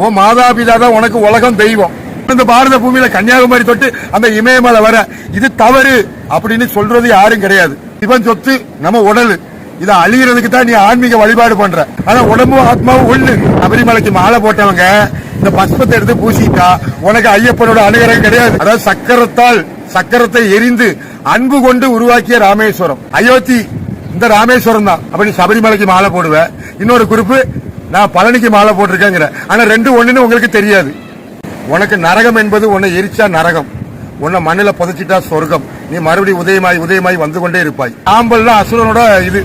உன் மாதாபிதா தான் உனக்கு உலகம் தெய்வம். இந்த பாரத பூமியில கன்னியாகுமரி தொட்டு அந்த இமயமலை வர இது தவறு அப்படின்னு சொல்றது யாரும் கிடையாது. இவன் சொத்து நம்ம உடல். இதை அழியறதுக்கு தான் நீ ஆன்மீக வழிபாடு பண்ற. ஆனா உடம்பும் ஆத்மாவும் ஒண்ணு. சபரிமலைக்கு மாலை போட்டவங்க இந்த பஸ்பத்தை எடுத்து பூசிட்டா உனக்கு ஐயப்பனோட அனுகிரகம் கிடையாது. அதாவது சக்கரத்தால் சக்கரத்தை எரிந்து அன்பு கொண்டு உருவாக்கிய ராமேஸ்வரம். அயோத்தி இந்த ராமேஸ்வரம் தான். அப்படி நீ சபரிமலைக்கு மாலை போடுவேன் இன்னொரு குறிப்பு நான் பழனிக்கு மாலை போட்டிருக்கேங்கிற. ஆனா ரெண்டு ஒண்ணுன்னு உங்களுக்கு தெரியாது. உனக்கு நரகம் என்பது உன்னை எரிச்சா நரகம். உன்னை மண்ணில் புதைச்சிட்டா சொர்க்கம். நீ மறுபடியும் உதயமாய் உதயமாய் வந்து கொண்டே இருப்பாய். ஆம்பல்லாம் அசுரனோட இது.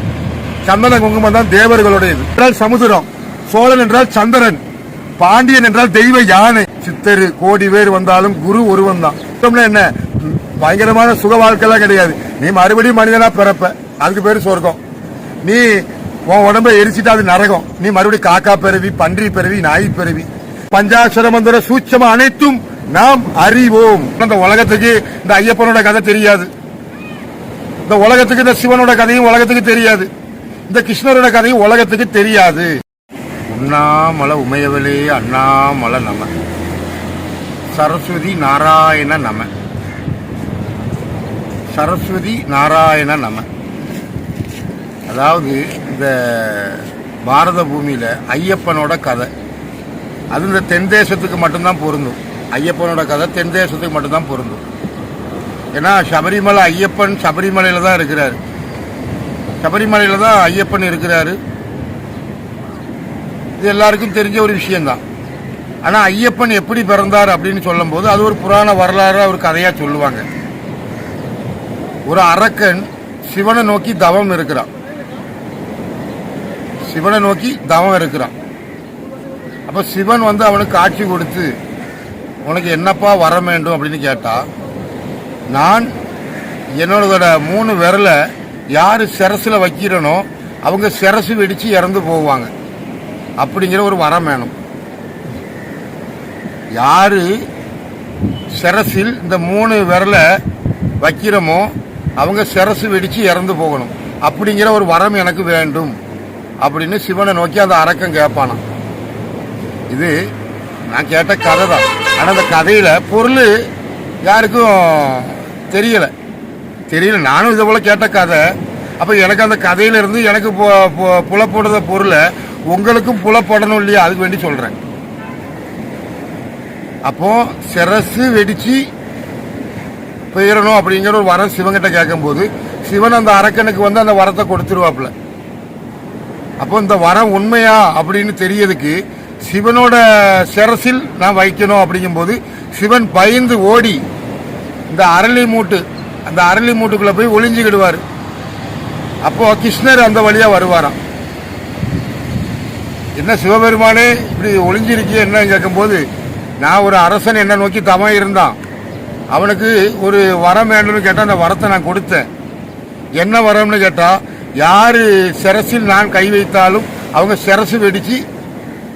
சந்தன குங்குமம் தான் தேவர்களோட இது. என்றால் சமுதிரம். சோழன் என்றால் சந்திரன். பாண்டியன் என்றால் தெய்வ யானை. சித்தரு கோடி பேர் வந்தாலும் குரு ஒருவன் தான். என்ன? பயங்கரமான சுக வாழ்க்கைலாம் கிடையாது. நீ மறுபடியும் மனிதனா பிறப்ப. அதுக்கு பேரு சொர்க்கம். நீ உன் உடம்ப எரிச்சிட்டா அது நரகம். நீ மறுபடியும் காக்கா பிறவி பன்றி பிறவி நாய் பிறவி. பஞ்சாசுர மந்திர சூட்சம அனைத்தும் நாம் அறிவோம். இந்த உலகத்துக்கு இந்த ஐயப்பனோட கதை தெரியாது. இந்த உலகத்துக்கு இந்த சிவனோட கதையும் உலகத்துக்கு தெரியாது. இந்த கிருஷ்ணரோட கதையும் உலகத்துக்கு தெரியாது. உண்ணாமலை உமையவளே அண்ணாமலை நம. சரஸ்வதி நாராயண நம. சரஸ்வதி நாராயண நம. அதாவது இந்த பாரத பூமியில் ஐயப்பனோட கதை. அது இந்த தென் தேசத்துக்கு மட்டும்தான் பொருந்தும். ஐயப்பனோட கதை தென் தேசத்துக்கு மட்டும்தான் பொருந்தும். ஏன்னா சபரிமலை ஐயப்பன் சபரிமலையில் தான் இருக்கிறாரு. சபரிமலையில் தான் ஐயப்பன் இருக்கிறாரு. இது எல்லாருக்கும் தெரிஞ்ச ஒரு விஷயம்தான். ஆனால் ஐயப்பன் எப்படி பிறந்தார் அப்படின்னு சொல்லும்போது அது ஒரு புராண வரலாறு ஒரு கதையாக சொல்லுவாங்க. ஒரு அரக்கன் சிவனை நோக்கி தவம் இருக்கிறான். சிவனை நோக்கி தவம் இருக்கிறான். அப்போ சிவன் வந்து அவனுக்கு காட்சி கொடுத்து உனக்கு என்னப்பா வர வேண்டும்? அப்படின்னு கேட்டா நான் என்னோட மூணு விரலை யார் சிரசில் வைக்கிறனோ அவங்க சிரசு வெடித்து இறந்து போவாங்க. அப்படிங்கிற ஒரு வரம் வேணும். யார் சிரசில் இந்த மூணு விரலை வைக்கிறோமோ அவங்க சிரசு வெடித்து இறந்து போகணும். அப்படிங்கிற ஒரு வரம் எனக்கு வேண்டும். அப்படின்னு சிவனை நோக்கி அந்த அரக்கன் கேட்பானா. இது நான் கேட்ட கதை தான் ஆனால் அந்த கதையில் பொருள் யாருக்கும் தெரியலை. தெரியல. நானும் இதை போல் கேட்ட கதை. அப்போ எனக்கு அந்த கதையிலேருந்து எனக்கு பு- புலப்படுற பொருளை உங்களுக்கும் புலப்படணும் இல்லையா? அதுக்கு வேண்டி சொல்கிறேன் அப்போ சிரசு வெடிச்சு போயிடணும் அப்படிங்கிற ஒரு வரம் சிவன்கிட்ட கேட்கும்போது சிவன் அந்த அரக்கனுக்கு வந்து அந்த வரத்தை கொடுத்துருவாப்புல. அப்போ இந்த வரம் உண்மையா அப்படின்னு தெரியறதுக்கு சிவனோட சிரசில் நான் வைக்கணும் அப்படிங்கும்போது சிவன் பயந்து ஓடி இந்த அரளி மூட்டு அந்த அரளி மூட்டுக்குள்ள போய் ஒளிஞ்சுக்கிடுவார். அப்போ கிருஷ்ணர் அந்த வழியா வருவாராம். என்ன சிவபெருமானே இப்படி ஒளிஞ்சிருக்கிய என்ன கேட்கும்போது நான் ஒரு அரசன் என்ன நோக்கி தவம் இருந்தான். அவனுக்கு ஒரு வரம் வேண்டும்னு கேட்டால் அந்த வரத்தை நான் கொடுத்தேன். என்ன வரம்னு கேட்டால் யார் சிரசில் நான் கை வைத்தாலும் அவங்க சிரசு வெடிச்சு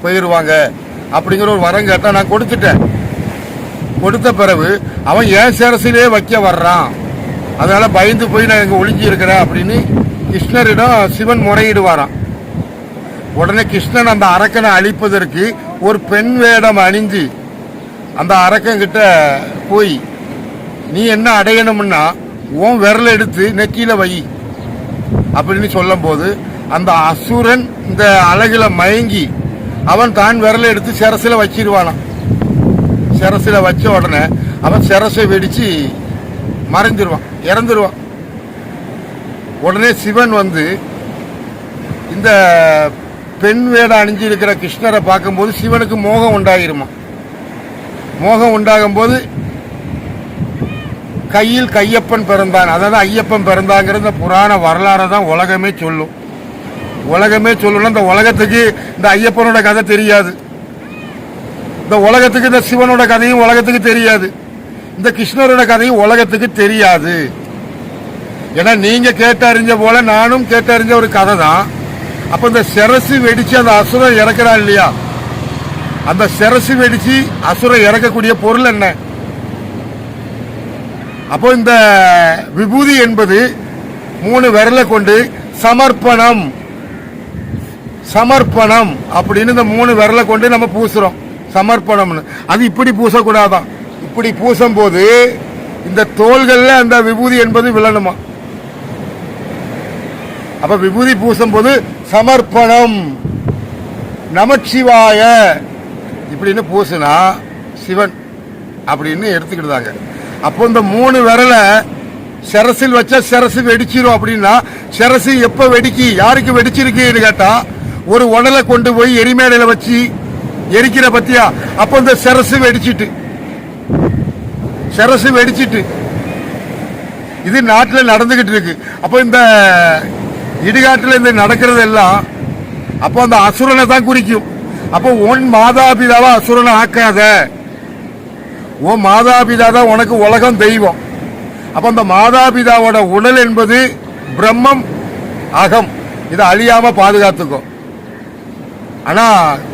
போயிடுவாங்க அப்படிங்கிற ஒரு வரம் கேட்டால் நான் கொடுத்துட்டேன். கொடுத்த பிறகு அவன் ஏன் சிரசிலே வைக்க வர்றான்? அதனால் பயந்து போய் நான் இங்கே ஒளிஞ்சு இருக்கிறேன் அப்படின்னு கிருஷ்ணரிடம் சிவன் முறையிடுவாராம். உடனே கிருஷ்ணன் அந்த அரக்கனை அழிப்பதற்கு ஒரு பெண் வேடம் அணிஞ்சு அந்த அரக்கங்கிட்ட போய் நீ என்ன அடையணும்னா உன் விரல் எடுத்து நெக்கியில் வை. அப்படின்னு சொல்லும்போது அந்த அசுரன் இந்த அழகுல மயங்கி அவன் தான் விரல எடுத்து சிரசில வச்சிருவானான் சிரசில வச்ச உடனே அவன் சிரசை வெடிச்சு மறைஞ்சிருவான் இறந்துருவான். உடனே சிவன் வந்து இந்த பெண் வேட அணிஞ்சு இருக்கிற கிருஷ்ணரை பார்க்கும்போது சிவனுக்கு மோகம் உண்டாகிருமா மோகம் உண்டாகும் போது கையில் கையப்பன் பிறந்தான். அதாவது ஐயப்பன் பிறந்தாங்கிற இந்த புராண வரலாறை தான் உலகமே சொல்லும். உலகமே சொல்லணும் இந்த உலகத்துக்கு இந்த ஐயப்பனோட கதை தெரியாது. இந்த உலகத்துக்கு இந்த சிவனோட கதையும் உலகத்துக்கு தெரியாது. இந்த கிருஷ்ணரோட கதையும் உலகத்துக்கு தெரியாது. ஏன்னா நீங்க கேட்டறிஞ்ச போல நானும் கேட்டறிஞ்ச ஒரு கதை தான். அப்ப இந்த சிரசு வெடிச்சு அந்த அசுரம் இறக்குறா இல்லையா? அந்த சிரசு வெடிச்சு அசுரம் இறக்கக்கூடிய பொருள் என்ன? அப்போ இந்த விபூதி என்பது மூணு விரலை கொண்டு சமர்ப்பணம் சமர்ப்பணம் அப்படின்னு இந்த மூணு விரலை கொண்டு நம்ம பூசுறோம். சமர்ப்பணம்னு. அது இப்படி பூசக்கூடாதான். இப்படி பூசும் போது இந்த தோள்கள்ல அந்த விபூதி என்பது விழணுமா? அப்ப விபூதி பூசும் போது சமர்ப்பணம் நமச்சிவாய இப்படின்னு பூசுனா சிவன் அப்படின்னு எடுத்துக்கிட்டாங்க அப்போ இந்த மூணு விரலை சிரசில் வச்சா சிரசு வெடிச்சிரும் அப்படின்னா சிரசு எப்போ வெடிக்கி யாருக்கு வெடிச்சிருக்குன்னு கேட்டால் ஒரு உடலை கொண்டு போய் எரிமேடையில் வச்சு எரிக்கிற பத்தியா? அப்போ இந்த சிரசு வெடிச்சிட்டு. சிரசு வெடிச்சிட்டு. இது நாட்டில் நடந்துகிட்டு இருக்கு. அப்போ இந்த இடுகாட்டில் இந்த நடக்கிறது எல்லாம் அப்போ அந்த அசுரனை தான் குறிக்கும். அப்போ உன் மாதாபிதாவை அசுரனை ஆக்காத. உன் மாதாபிதா தான் உனக்கு உலகம் தெய்வம். அப்ப அந்த மாதாபிதாவோட உடல் என்பது பிரம்மம் அகம். இதை அழியாம பாதுகாத்துக்கும் ஆனா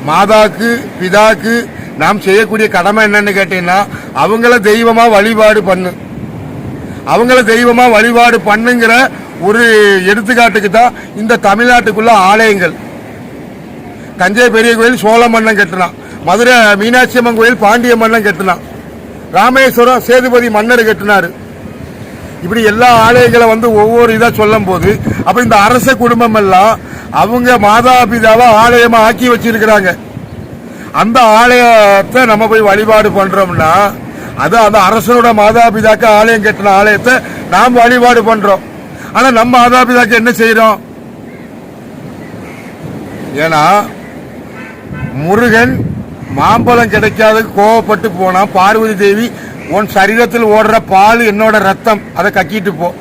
மாதாக்கு பிதாக்கு நாம் செய்யக்கூடிய கடமை என்னன்னு கேட்டீங்கன்னா அவங்கள தெய்வமா வழிபாடு பண்ணு. அவங்கள தெய்வமா வழிபாடு பண்ணுங்கிற ஒரு எடுத்துக்காட்டுக்கு தான் இந்த தமிழ்நாட்டுக்குள்ள ஆலயங்கள். தஞ்சை பெரிய கோயில் சோழ மன்னன் கட்டினான். மதுரை மீனாட்சி அம்மன் கோயில் பாண்டிய மன்னன் கட்டினான். ராமேஸ்வரம் சேதுபதி மன்னர் கட்டினார். இப்படி எல்லா ஆலயங்களை வந்து ஒவ்வொரு இதாக சொல்லும் போது அப்போ இந்த அரச குடும்பம் எல்லாம் அவங்க மாதாபிதாவை ஆலயமாக ஆக்கி வச்சிருக்கிறாங்க. அந்த ஆலயத்தை நம்ம போய் வழிபாடு பண்ணுறோம்னா அது அந்த அரசனோட மாதா பிதாக்கு ஆலயம் கட்டின ஆலயத்தை நாம் வழிபாடு பண்ணுறோம் ஆனால் நம்ம மாதா பிதாக்கு என்ன செய்கிறோம் ஏன்னா முருகன் மாம்பழம் கிடைக்காத கோவப்பட்டு போனா பார்வதி தேவி உன் சரீரத்தில் ஓடுற பால் என்னோட ரத்தம். அதை கக்கிட்டு போ.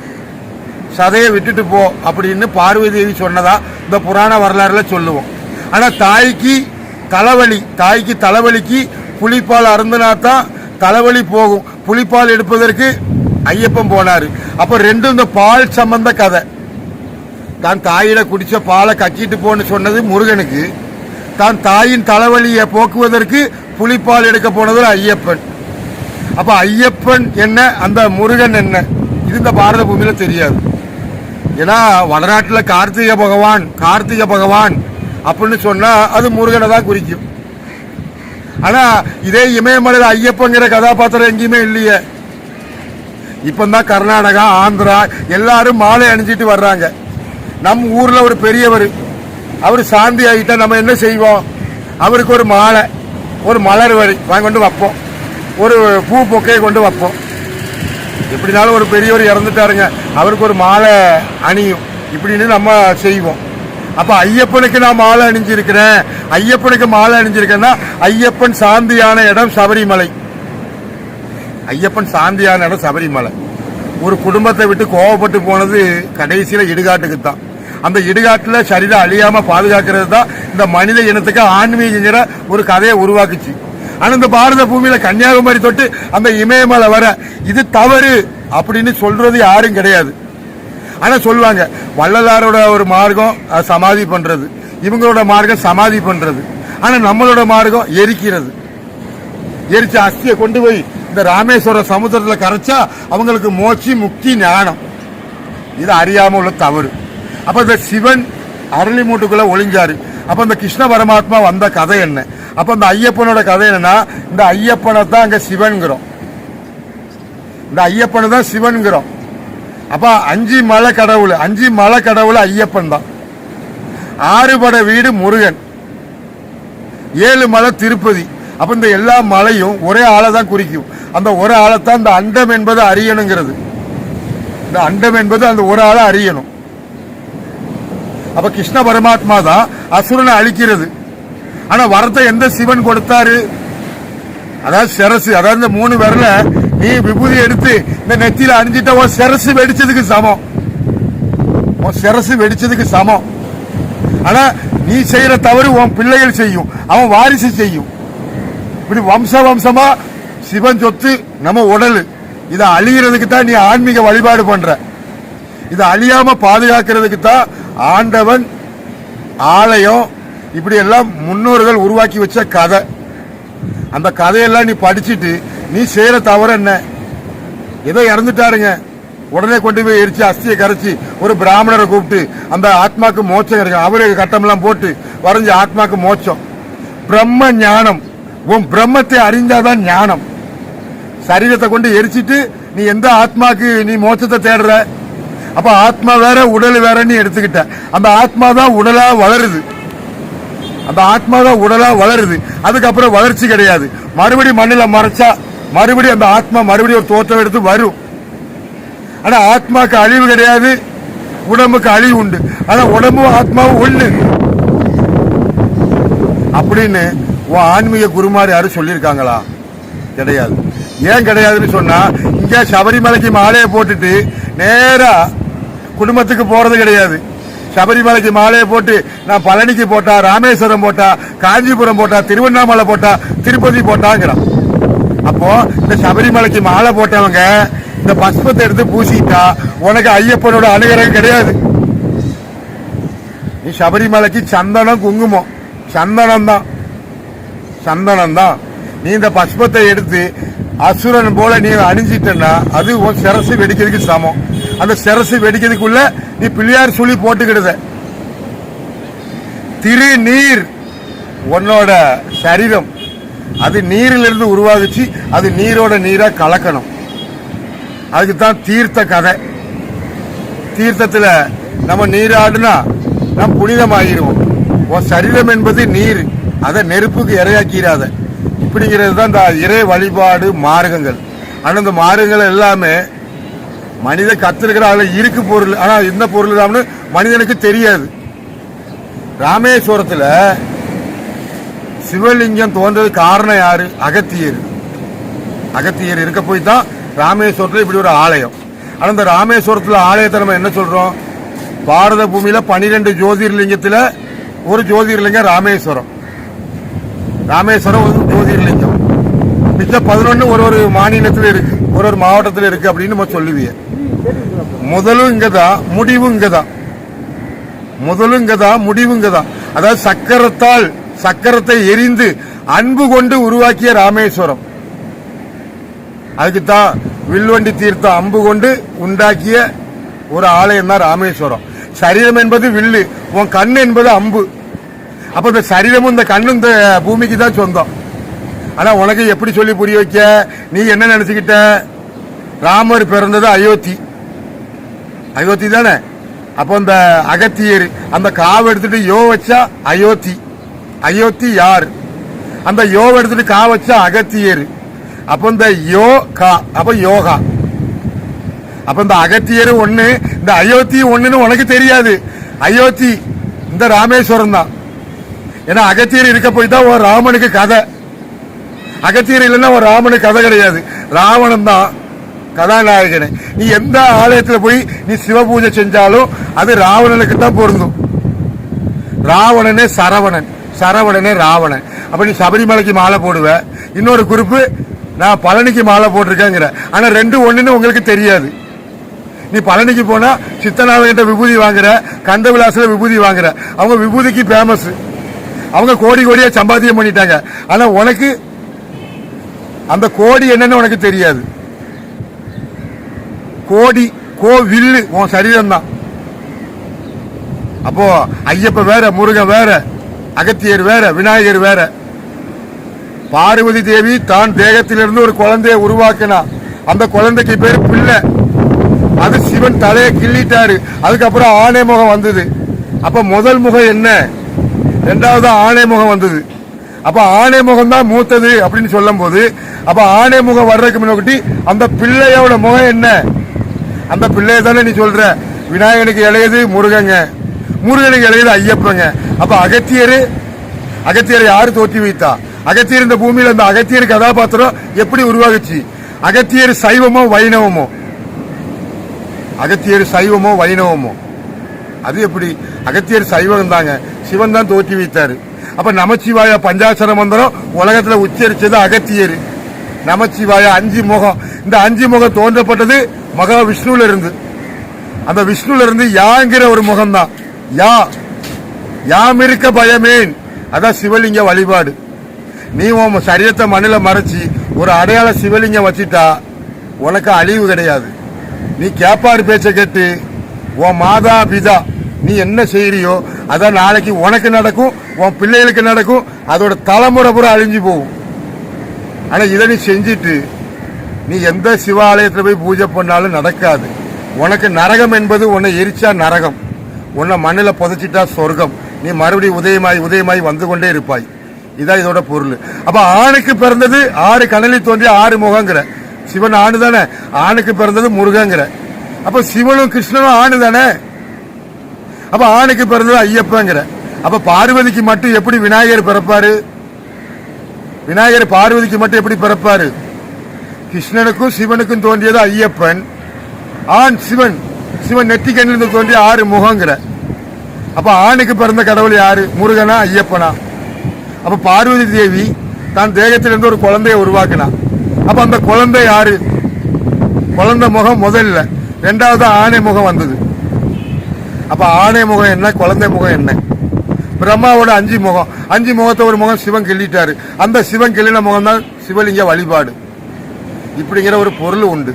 சதையை விட்டுட்டு போ. அப்படின்னு பார்வதி தேவி சொன்னதா இந்த புராண வரலாறுல சொல்லுவோம். ஆனா தாய்க்கு தலைவலி தாய்க்கு தலைவலிக்கு புளிப்பால் அருந்தினா தான் தலைவலி போகும். புளிப்பால் எடுப்பதற்கு ஐயப்பன் போனாரு. அப்ப ரெண்டும் இந்த பால் சம்பந்த கதை. தான் தாயில குடிச்ச பாலை கக்கிட்டு போன்னு சொன்னது முருகனுக்கு. தான் தாயின் தலைவலியை போக்குவதற்கு புலிப்பால் எடுக்க போனது ஐயப்பன். அப்ப ஐயப்பன் என்ன அந்த முருகன் என்ன? இது இந்த பாரத பூமியில தெரியாது. ஏன்னா வடநாட்டில் கார்த்திகை பகவான் கார்த்திகை பகவான் அப்படின்னு சொன்னா அது முருகனை தான் குறிக்கும். ஆனா இதே இமயமலையில் ஐயப்பங்கிற கதாபாத்திரம் எங்கேயுமே இல்லையே. இப்பதான் கர்நாடகா ஆந்திரா எல்லாரும் மாலை அணிஞ்சிட்டு வர்றாங்க. நம் ஊர்ல ஒரு பெரியவர் அவர் சாந்தி ஆகிட்டா நம்ம என்ன செய்வோம்? அவருக்கு ஒரு மாலை ஒரு மலர் வரி வாங்கி கொண்டு வைப்போம். ஒரு பூ பொக்கையை கொண்டு வைப்போம். எப்படினாலும் ஒரு பெரியவர் இறந்துட்டாருங்க. அவருக்கு ஒரு மாலை அணியும். இப்படின்னு நம்ம செய்வோம். அப்போ ஐயப்பனுக்கு நான் மாலை அணிஞ்சிருக்கிறேன். ஐயப்பனுக்கு மாலை அணிஞ்சிருக்கேன்னா ஐயப்பன் சாந்தியான இடம் சபரிமலை. ஐயப்பன் சாந்தியான இடம் சபரிமலை. ஒரு குடும்பத்தை விட்டு கோவப்பட்டு போனது கடைசியில் இடுகாட்டுக்கு தான் அந்த இடுகாட்டுல சரிதா அழியாம பாதுகாக்கிறது தான் இந்த மனித இனத்துக்கு ஆன்மீகங்கிற ஒரு கதையை உருவாக்குச்சு. ஆனா இந்த பாரத பூமியில கன்னியாகுமரி தொட்டு அந்த இமயமலை வர இது தவறு அப்படின்னு சொல்றது யாரும் கிடையாது. ஆனா சொல்லுவாங்க வள்ளலாரோட ஒரு மார்க்கம் சமாதி பண்றது. இவங்களோட மார்க்கம் சமாதி பண்றது. ஆனா நம்மளோட மார்க்கம் எரிக்கிறது. எரிச்ச அஸ்தியை கொண்டு போய் இந்த ராமேஸ்வர சமுத்திரத்தில் கரைச்சா அவங்களுக்கு மோட்சி முக்தி ஞானம். இது அறியாம உள்ள தவறு. அப்போ இந்த சிவன் அரளி ஒளிஞ்சார். ஒளிஞ்சாரு இந்த கிருஷ்ண பரமாத்மா வந்த கதை என்ன? அப்போ இந்த ஐயப்பனோட கதை என்னன்னா இந்த ஐயப்பனை தான் அங்கே சிவன்கிறோம் இந்த ஐயப்பனை தான் சிவன்கிறோம் அப்போ அஞ்சு மலை கடவுள் அஞ்சு மலை கடவுள் ஐயப்பன் தான். ஆறுபட வீடு முருகன். ஏழு மலை திருப்பதி. அப்போ இந்த எல்லா மலையும் ஒரே ஆளை தான் குறிக்கும். அந்த ஒரு ஆளை தான் இந்த அண்டம் என்பது அறியணுங்கிறது. இந்த அண்டம் என்பது அந்த ஒரு ஆளை அறியணும். அப்ப கிருஷ்ண பரமாத்மா தான் அசுரனை அழிக்கிறது. ஆனா வரத்தை எந்த சிவன் கொடுத்தாரு? அதாவது சிரசு அதாவது இந்த மூணு விரல நீ விபூதி எடுத்து இந்த நெத்தியில அணிஞ்சிட்ட உன் சிரசு வெடிச்சதுக்கு சமம். உன் சிரசு வெடிச்சதுக்கு சமம். ஆனா நீ செய்யற தவறு உன் பிள்ளைகள் செய்யும் அவன் வாரிசு செய்யும். இப்படி வம்ச வம்சமா சிவன் சொத்து நம்ம உடல். இதை அழிகிறதுக்கு தான் நீ ஆன்மீக வழிபாடு பண்ற. இதை அழியாம பாதுகாக்கிறதுக்கு தான் ஆண்டவன் ஆலயம் இப்படி எல்லாம் முன்னோர்கள் உருவாக்கி வச்ச கதை. அந்த கதையெல்லாம் நீ படிச்சுட்டு நீ செய்யற தவறு என்ன? ஏதோ இறந்துட்டாருங்க. உடனே கொண்டு போய் எரிச்சு அஸ்தியை கரைச்சி ஒரு பிராமணரை கூப்பிட்டு அந்த ஆத்மாக்கு மோச்சம் இருக்கு அவரு கட்டமெல்லாம் போட்டு வரைஞ்ச ஆத்மாக்கு மோச்சம் பிரம்ம ஞானம். உன் பிரம்மத்தை அறிந்தாதான் ஞானம். சரீரத்தை கொண்டு எரிச்சிட்டு நீ எந்த ஆத்மாக்கு நீ மோச்சத்தை தேடுற? அப்ப ஆத்மா வேற உடல் வேறன்னு எடுத்துக்கிட்ட. அந்த ஆத்மா தான் உடலா வளருது. அந்த ஆத்மா தான் உடலா வளருது. அதுக்கப்புறம் வளர்ச்சி கிடையாது. மறுபடி மண்ணில் மறைச்சா மறுபடி அந்த ஆத்மா மறுபடியும் ஒரு தோற்றம் எடுத்து வரும். ஆனா ஆத்மாக்கு அழிவு கிடையாது உடம்புக்கு அழிவு உண்டு. ஆனா உடம்பும் ஆத்மாவும் ஒண்ணு. அப்படின்னு உன் ஆன்மீக குருமார் யாரும் சொல்லியிருக்காங்களா? கிடையாது. ஏன் கிடையாதுன்னு சொன்னா இங்க சபரிமலைக்கு மாலையை போட்டுட்டு நேரா குடும்பத்துக்கு போறது கிடையாது. சபரிமலைக்கு மாலையை போட்டு நான் பழனிக்கு போட்டா ராமேஸ்வரம் போட்டா காஞ்சிபுரம் போட்டா திருவண்ணாமலை போட்டா திருப்பதி போட்டாங்கிறான். அப்போ இந்த சபரிமலைக்கு மாலை போட்டவங்க இந்த பஸ்பத்தை எடுத்து பூசிட்டா உனக்கு ஐயப்பனோட அனுகிரகம் கிடையாது. நீ சபரிமலைக்கு சந்தனம் குங்குமம். சந்தனம் தான் சந்தனம் தான் நீ இந்த பஸ்பத்தை எடுத்து அசுரன் போல நீ அணிஞ்சிட்டன்னா அது உன் சிரசு வெடிக்கிறதுக்கு சமம். அந்த சிரசு வெடிக்கிறதுக்குள்ள நீ பிள்ளையார் சொல்லி போட்டுக்கிடுத. திருநீர் உன்னோட சரீரம். அது நீரிலிருந்து உருவாகிச்சு. அது நீரோட நீரா கலக்கணும். அதுக்கு தான் தீர்த்த கதை. தீர்த்தத்துல நம்ம நீராடுனா நாம் புனிதமாகிடுவோம். உன் சரீரம் என்பது நீர். அதை நெருப்புக்கு இரையாக்கிறாத இப்படிங்கிறது தான் இந்த இறை வழிபாடு மார்க்கங்கள். ஆனால் இந்த மார்க்கங்கள் எல்லாமே மனித கத்திருக்கிற அதில் இருக்கு பொருள் ஆனால் இந்த பொருள் தான்னு மனிதனுக்கு தெரியாது. ராமேஸ்வரத்தில் சிவலிங்கம் தோன்றது காரணம் யாரு? அகத்தியர். அகத்தியர் இருக்க போய் தான் ராமேஸ்வரத்தில் இப்படி ஒரு ஆலயம். ஆனால் இந்த ராமேஸ்வரத்தில் ஆலயத்தை நம்ம என்ன சொல்கிறோம் பாரத பூமியில பனிரெண்டு ஜோதிர்லிங்கத்தில் ஒரு ஜோதிர்லிங்கம் ராமேஸ்வரம். ராமேஸ்வரம் ஒரு ஜோதிர்லிங்கம். மிச்சம் பதினொன்னு ஒரு ஒரு மாநிலத்தில் இருக்கு ஒரு ஒரு மாவட்டத்தில் இருக்கு அப்படின்னு நம்ம சொல்லுவீங்க முதலும் இங்கதான் முடிவும் இங்கதான். முதலும் இங்கதான் முடிவும் இங்கதான். அதாவது சக்கரத்தால் சக்கரத்தை எரிந்து அன்பு கொண்டு உருவாக்கிய ராமேஸ்வரம். அதுக்கு தான் வில்வண்டி தீர்த்தம் அம்பு கொண்டு உண்டாக்கிய ஒரு ஆலயம் தான் ராமேஸ்வரம். சரீரம் என்பது வில்லு உன் கண் என்பது அம்பு. அப்ப இந்த சரீரமும் இந்த கண்ணும் இந்த பூமிக்கு தான் சொந்தம். ஆனா உனக்கு எப்படி சொல்லி புரிய வைக்க? நீ என்ன நினைச்சுக்கிட்ட? ராமர் பிறந்தது அயோத்தி. அயோத்தி தானே? அப்போ இந்த அகத்தியர் அந்த காவை எடுத்துட்டு யோ வச்சா அயோத்தி. அயோத்தி யார்? அந்த யோவை எடுத்துட்டு கா வச்சா அகத்தியர். அப்போ இந்த யோ கா அப்போ யோகா. அப்ப இந்த அகத்தியர் ஒன்று இந்த அயோத்தி ஒன்றுன்னு உனக்கு தெரியாது. அயோத்தி இந்த ராமேஸ்வரம் தான். ஏன்னா அகத்தியர் இருக்க போய் தான் ஒரு ராமனுக்கு கதை. அகத்தியர் இல்லைன்னா ஒரு ராமனுக்கு கதை கிடையாது. ராவணன் தான். கதாநாயகனே. நீ எந்த ஆலயத்துல போய் நீ சிவ பூஜை செஞ்சாலும் அது ராவணனுக்கு தான் பொருந்தும். ராவணனே சரவணன் சரவணனே ராவணன். அப்ப நீ சபரிமலைக்கு மாலை போடுவ. இன்னொரு குறிப்பு நான் பழனிக்கு மாலை போட்டிருக்கேங்கிற. ஆனா ரெண்டு ஒண்ணுன்னு உங்களுக்கு தெரியாது. நீ பழனிக்கு போனா சித்தநாதகிட்ட விபூதி வாங்குற கந்தவிலாசில விபூதி வாங்குற. அவங்க விபூதிக்கு ஃபேமஸ் அவங்க கோடி கோடியா சம்பாத்தியம் பண்ணிட்டாங்க. ஆனா உனக்கு அந்த கோடி என்னன்னு உனக்கு தெரியாது. கோடி கோவில் உன் சரீரம் தான் அப்போ ஐயப்ப வேற முருகன் வேற அகத்தியர் வேற விநாயகர் வேற. பார்வதி தேவி தான் தேகத்திலிருந்து ஒரு குழந்தையை உருவாக்கினா. அந்த குழந்தைக்கு பேர் பிள்ளை. அது சிவன் தலையை கிள்ளிட்டாரு. அதுக்கப்புறம் ஆணை முகம் வந்தது. அப்ப முதல் முகம் என்ன? ரெண்டாவது ஆணை முகம் வந்தது. அப்ப ஆணை முகம் தான் மூத்தது அப்படின்னு சொல்லும் போது அப்ப ஆணை முகம் வர்றதுக்கு முன்னாடி அந்த பிள்ளையோட முகம் என்ன? அந்த பிள்ளைய தானே நீ சொல்ற? விநாயகனுக்கு இளையது முருகங்க. முருகனுக்கு இளையது ஐயப்பங்க. அப்ப அகத்தியர்? அகத்தியரை யாரு தோற்றி வைத்தா? அகத்தியர் இந்த பூமியில அந்த அகத்தியர் கதாபாத்திரம் எப்படி உருவாகுச்சு? அகத்தியர் சைவமோ வைணவமோ? அகத்தியர் சைவமோ வைணவமோ? அது எப்படி? அகத்தியர் சைவம் தாங்க. சிவன் தான் தோற்றி வைத்தாரு. அப்ப நமச்சிவாய பஞ்சாசர மந்திரம் உலகத்துல உச்சரிச்சது அகத்தியர். நமச்சிவாய அஞ்சு முகம். இந்த அஞ்சு முகம் தோன்றப்பட்டது மகா விஷ்ணுல இருந்து அந்த விஷ்ணுல இருந்து யாங்கிற ஒரு முகம் தான் யா யாம் இருக்க பயமேன். அதான் சிவலிங்க வழிபாடு. நீ உன் சரீரத்தை மண்ணில் மறைச்சி ஒரு அடையாள சிவலிங்கம் வச்சிட்டா உனக்கு அழிவு கிடையாது. நீ கேப்பாரு பேச்சை கேட்டு உன் மாதா பிதா நீ என்ன செய்கிறியோ அதான் நாளைக்கு உனக்கு நடக்கும் உன் பிள்ளைகளுக்கு நடக்கும் அதோட தலைமுறை பூரா அழிஞ்சு போகும். ஆனால் இதை நீ செஞ்சிட்டு நீ எந்த சிவாலயத்தில் போய் பூஜை பண்ணாலும் நடக்காது. உனக்கு நரகம் என்பது உன்னை எரிச்சா நரகம். உன்னை மண்ணில் புதைச்சிட்டா சொர்க்கம். நீ மறுபடியும் உதயமாய் உதயமாய் வந்து கொண்டே இருப்பாய். இதான் இதோட பொருள். அப்போ ஆணுக்கு பிறந்தது ஆறு கணலில் தோன்றிய ஆறு முகங்கிற. சிவன் ஆணு தானே? ஆணுக்கு பிறந்தது முருகங்கிற. அப்போ சிவனும் கிருஷ்ணனும் ஆணு தானே? அப்போ ஆணுக்கு பிறந்தது ஐயப்பங்கிற. அப்போ பார்வதிக்கு மட்டும் எப்படி விநாயகர் பிறப்பாரு? விநாயகர் பார்வதிக்கு மட்டும் எப்படி பிறப்பாரு? கிருஷ்ணனுக்கும் சிவனுக்கும் தோன்றியது ஐயப்பன். ஆண் சிவன் சிவன் நெத்திக்கண்ணிலிருந்து தோன்றிய ஆறு முகங்கிற. அப்ப ஆணுக்கு பிறந்த கடவுள் யாரு? முருகனா ஐயப்பனா? அப்ப பார்வதி தேவி தான் தேகத்திலிருந்து ஒரு குழந்தைய உருவாக்கினா. அப்ப அந்த குழந்தை யாரு? குழந்தை முகம் முதல்ல. ரெண்டாவது ஆணை முகம் வந்தது. அப்ப ஆணை முகம் என்ன குழந்தை முகம் என்ன? பிரம்மாவோட அஞ்சு முகம் அஞ்சு முகத்தை ஒரு முகம் சிவன் கிள்ளிட்டாரு. அந்த சிவன் கிள்ளின முகம் தான் சிவலிங்க வழிபாடு. இப்படிங்கிற ஒரு பொருள் உண்டு.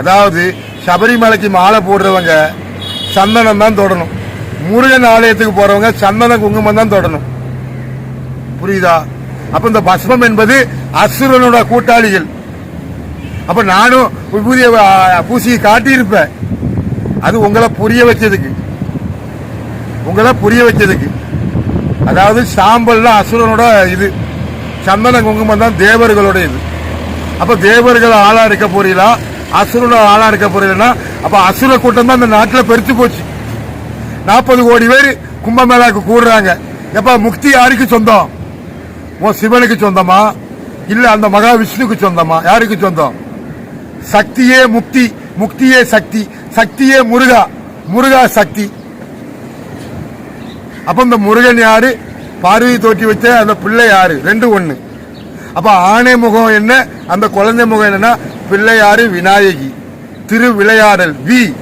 அதாவது சபரிமலைக்கு மாலை போடுறவங்க சந்தனம் தான் தொடணும். முருகன் ஆலயத்துக்கு போறவங்க சந்தன குங்குமம் தான் தொடணும். புரியுதா? அப்ப இந்த பஸ்மம் என்பது அசுரனோட கூட்டாளிகள். அப்ப நானும் விபூதியை பூசியை காட்டியிருப்பேன். அது உங்களை புரிய வச்சதுக்கு. உங்களை புரிய வச்சதுக்கு. அதாவது சாம்பல்லாம் அசுரனோட இது. சந்தன குங்குமம் தான் தேவர்களோட இது. அப்ப தேவர்கள் ஆளா இருக்க போறீங்களா? அசுரனோட ஆளா இருக்க போறீங்கன்னா அப்ப அசுர கூட்டம் தான் இந்த நாட்டில் பெருத்து போச்சு. நாற்பது கோடி பேர் கும்பமேளாக்கு கூடுறாங்க. எப்ப முக்தி யாருக்கு சொந்தம்? உன் சிவனுக்கு சொந்தமா? இல்ல அந்த மகாவிஷ்ணுக்கு சொந்தமா? யாருக்கு சொந்தம்? சக்தியே முக்தி முக்தியே சக்தி சக்தியே முருகா முருகா சக்தி. அப்ப இந்த முருகன் யாரு? பார்வையை தோற்றி வச்ச அந்த பிள்ளை யாரு? ரெண்டு ஒண்ணு. அப்ப ஆணை முகம் என்ன? அந்த குழந்தை முகம் என்னன்னா பிள்ளையாறு விநாயகி. திரு விளையாடல் வி.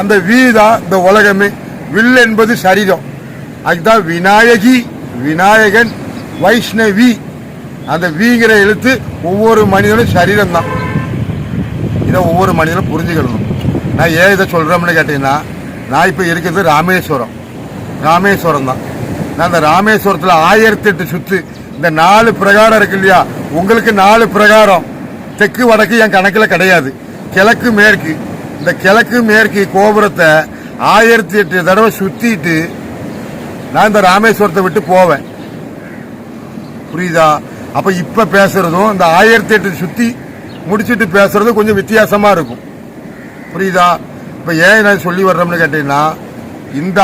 அந்த வி தான் இந்த உலகமே. வில் என்பது சரீரம். அதுதான் விநாயகி விநாயகன் வைஷ்ணவி. அந்த விங்கிற எழுத்து ஒவ்வொரு மனிதனும் சரீரம் தான் இதை ஒவ்வொரு மனிதனும் புரிஞ்சுக்கணும். நான் ஏன் இதை சொல்றோம்னு கேட்டீங்கன்னா நான் இப்போ இருக்கிறது ராமேஸ்வரம். ராமேஸ்வரம் தான். நான் அந்த ராமேஸ்வரத்தில் ஆயிரத்தி எட்டு சுத்து. இந்த நாலு பிரகாரம் இருக்கு இல்லையா? உங்களுக்கு நாலு பிரகாரம். தெற்கு வடக்கு என் கணக்கில் கிடையாது. கிழக்கு மேற்கு. இந்த கிழக்கு மேற்கு கோபுரத்தை ஆயிரத்தி எட்டு தடவை சுற்றிட்டு நான் இந்த ராமேஸ்வரத்தை விட்டு போவேன். புரியுதா? அப்போ இப்போ பேசுகிறதும் இந்த ஆயிரத்தி எட்டு சுற்றி முடிச்சுட்டு பேசுகிறதும் கொஞ்சம் வித்தியாசமாக இருக்கும். புரியுதா? இப்போ ஏன் நான் சொல்லி வர்றோம்னு கேட்டீங்கன்னா இந்த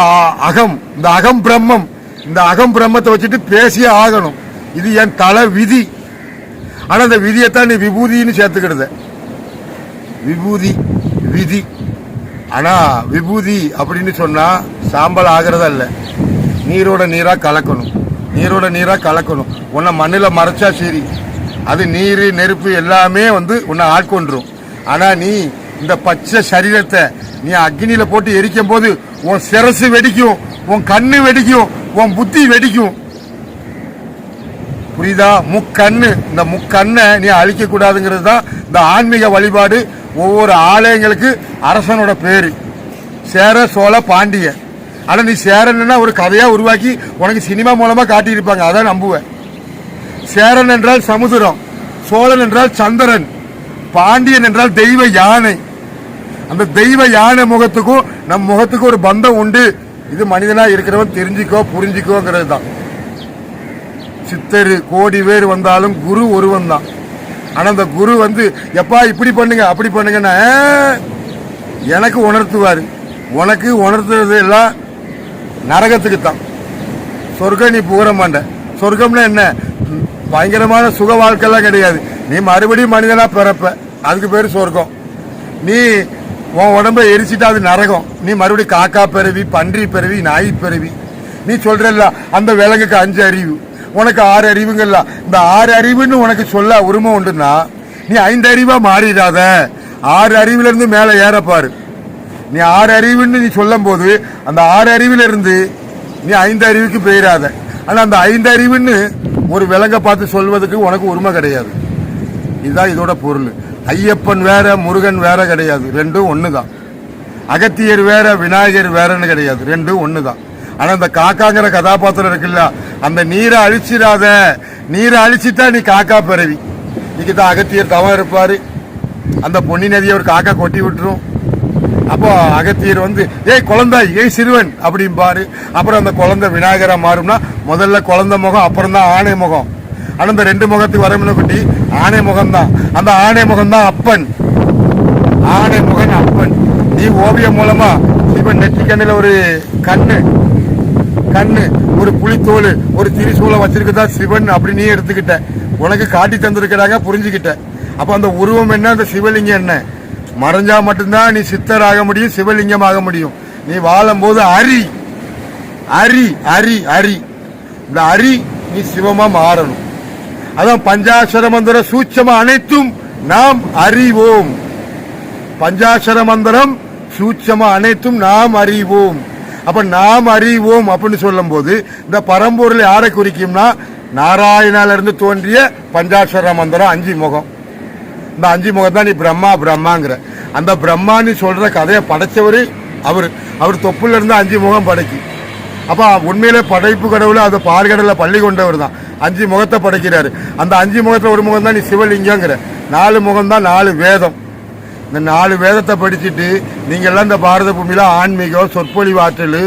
அகம் இந்த அகம் பிரம்மம் இந்த அகம் பிரம்மத்தை வச்சுட்டு பேசியே ஆகணும். இது என் தலை விதி. ஆனால் இந்த விதியைத்தான் நீ விபூதின்னு சேர்த்துக்கிடுத. விபூதி விதி. ஆனால் விபூதி அப்படின்னு சொன்னால் சாம்பல் ஆகிறதல்ல. நீரோட நீராக கலக்கணும். நீரோட நீராக கலக்கணும். உன்னை மண்ணில் மறைச்சா சரி. அது நீர் நெருப்பு எல்லாமே வந்து உன்னை ஆட்கொண்டுரும் ஆனால் நீ இந்த பச்சை சரீரத்தை நீ அக்னியில போட்டு எரிக்கும் போது உன் சிரசு வெடிக்கும் உன் கண்ணு வெடிக்கும் உன் புத்தி வெடிக்கும். புரியுதா? முக்கண்ணு. இந்த முக்கண்ணை நீ அழிக்க கூடாதுங்கிறது தான் இந்த ஆன்மீக வழிபாடு. ஒவ்வொரு ஆலயங்களுக்கு அரசனோட பேரு. சேர சோழ பாண்டிய. ஆனா நீ சேரன்னா ஒரு கதையா உருவாக்கி உனக்கு சினிமா மூலமா காட்டியிருப்பாங்க. அதான் நம்புவேன். சேரன் என்றால் சமுதிரம் சோழன் என்றால் சந்திரன் பாண்டியன் என்றால் தெய்வ யானை. அந்த தெய்வ யானை முகத்துக்கும் நம் முகத்துக்கும் ஒரு பந்தம் உண்டு. இது மனிதனா இருக்கிறவன் தெரிஞ்சுக்கோ புரிஞ்சுக்கோங்கிறது தான். சித்தர் கோடி பேர் வந்தாலும் குரு ஒருவன் தான். ஆனா அந்த குரு வந்து எப்பா இப்படி பண்ணுங்க அப்படி பண்ணுங்கன்னா எனக்கு உணர்த்துவாரு. உனக்கு உணர்த்துறது எல்லாம் நரகத்துக்கு தான். சொர்க்கம் நீ புகழ மாட்ட. சொர்க்கம்னா என்ன? பயங்கரமான சுக வாழ்க்கைலாம் கிடையாது. நீ மறுபடியும் மனிதனா பிறப்ப. அதுக்கு பேர் சொர்க்கம். நீ உன் உடம்ப எரிச்சிட்டா அது நரகம். நீ மறுபடியும் காக்கா பிறவி பன்றி பிறவி நாய் பிறவி. நீ சொல்றல்ல அந்த விலங்குக்கு அஞ்சு அறிவு. உனக்கு ஆறு அறிவுங்கல்ல இந்த ஆறு அறிவுன்னு உனக்கு சொல்ல உரிமை உண்டுன்னா நீ ஐந்து அறிவா மாறிடாத. ஆறு அறிவுல இருந்து மேல ஏறப்பாரு நீ ஆறு அறிவுன்னு நீ சொல்லும் போது அந்த ஆறு அறிவுல இருந்து நீ ஐந்து அறிவுக்கு போயிடாத. ஆனா அந்த ஐந்து அறிவுன்னு ஒரு விலங்கை பார்த்து சொல்வதுக்கு உனக்கு உரிமை கிடையாது. இதுதான் இதோட பொருள். ஐயப்பன் வேற முருகன் வேற கிடையாது. ரெண்டும் ஒன்று தான் அகத்தியர் வேற விநாயகர் வேறன்னு கிடையாது. ரெண்டும் ஒன்று தான் ஆனால் அந்த காக்காங்கிற கதாபாத்திரம் இருக்குல்ல அந்த நீரை அழிச்சிடாத நீரை அழிச்சிட்டா நீ காக்கா பிறவி. இன்னைக்கு தான் அகத்தியர் தவம் இருப்பார். அந்த பொன்னி நதியை ஒரு காக்கா கொட்டி விட்டுரும். அப்போ அகத்தியர் வந்து ஏய் குழந்தை ஏய் சிறுவன் அப்படிம்பாரு. அப்புறம் அந்த குழந்தை விநாயகரா மாறும்னா முதல்ல குழந்தை முகம் அப்புறம் தான் ஆணை முகம். ஆனால் இந்த ரெண்டு முகத்துக்கு வரமுன்னு குட்டி ஆணை முகம்தான். அந்த ஆணை முகம் தான் அப்பன். ஆணை முகன் அப்பன். நீ ஓவியம் மூலமா சிவன் நெற்றிக்கண்ணில் ஒரு கண்ணு கண்ணு ஒரு புலித்தோல் ஒரு திரிசூலை வச்சிருக்கதா சிவன் அப்படி நீ எடுத்துக்கிட்ட. உனக்கு காட்டி தந்திருக்கிறாங்க புரிஞ்சுக்கிட்ட. அப்ப அந்த உருவம் என்ன அந்த சிவலிங்கம் என்ன? மறைஞ்சா மட்டும்தான் நீ சித்தர் ஆக முடியும் சிவலிங்கம் ஆக முடியும். நீ வாழும்போது அரி அரி அரி அரி. இந்த அரி நீ சிவமா மாறணும். அதான் பஞ்சாட்சர மந்திர சூட்சம அனைத்தும் நாம் அறிவோம். பஞ்சாட்சர மந்திரம் சூட்சம அனைத்தும் நாம் அறிவோம். அப்ப நாம் அறிவோம் அப்படின்னு சொல்லும் போது இந்த பரம்பொருள் யாரை குறிக்கும்னா நாராயணால இருந்து தோன்றிய பஞ்சாட்சர மந்திரம் அஞ்சு முகம். இந்த அஞ்சு முகம் தான் நீ பிரம்மா பிரம்மாங்கிற. அந்த பிரம்மான்னு சொல்ற கதையை படைச்சவரு அவர். அவர் தொப்புல இருந்து அஞ்சு முகம் படைக்கும் அப்போ உண்மையிலே படைப்பு கடவுள் அது பால்கடல பள்ளி கொண்டவர் தான். அஞ்சு முகத்தை படைக்கிறாரு. அந்த அஞ்சு முகத்தில் ஒரு முகம் தான் நீ சிவலிங்கங்கிற நாலு முகம் தான் நாலு வேதம். இந்த நாலு வேதத்தை படிச்சுட்டு நீங்கெல்லாம் இந்த பாரத பூமியில ஆன்மீகம் சொற்பொழிவு ஆற்றல்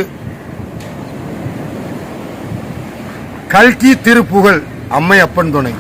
கல்கி திருப்புகழ் அம்மை அப்பன் துணை.